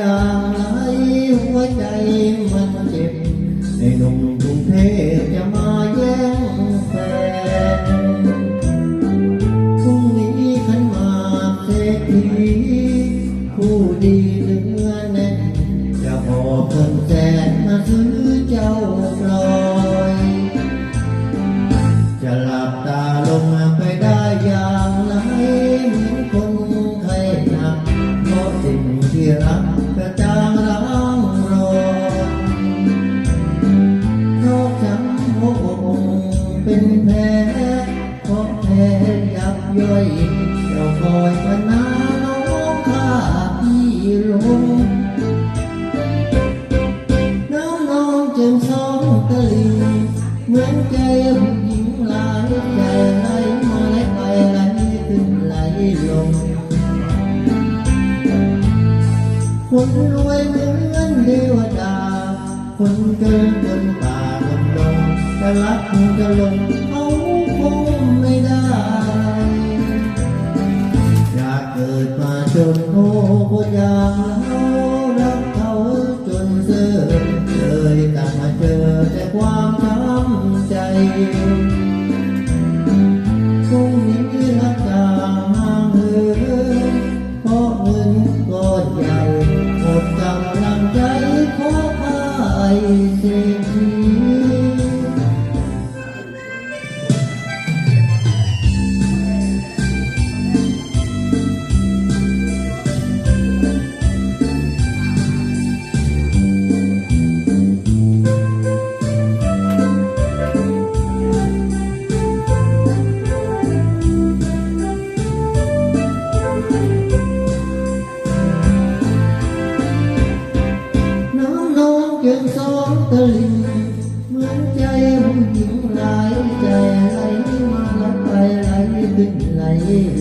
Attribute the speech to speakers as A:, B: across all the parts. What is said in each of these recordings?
A: ยามไหนหัวใจมันเจ็บในหนุ่มกรุงเทพจะมาแย่งแฟนพรุ่งนี้ขันมาเศรษฐีผู้ดีเหลือแน่นจะหอบเพิ่มแสนมาซื้อ ที่รักกระจางร้างรอนเพราะช้ำหัวอกเป็นแผล คนรวยเหมือนเทวดา คนเกินคนป่าคนลงจะรักจะลงเขาคงไม่ได้ อยากเกิดมาจนโง่คนอย่างเรารักเขาจนเสื่อมเลยกลับมาเจอแต่ความช้ำใจพรุ่งนี้า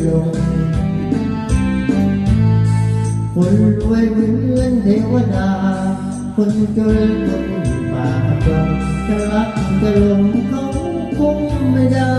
A: ลงคนรวยเหมือนเทวดา คนจนคนป่าจนจะรักจะหลงเขาคงไม่ได้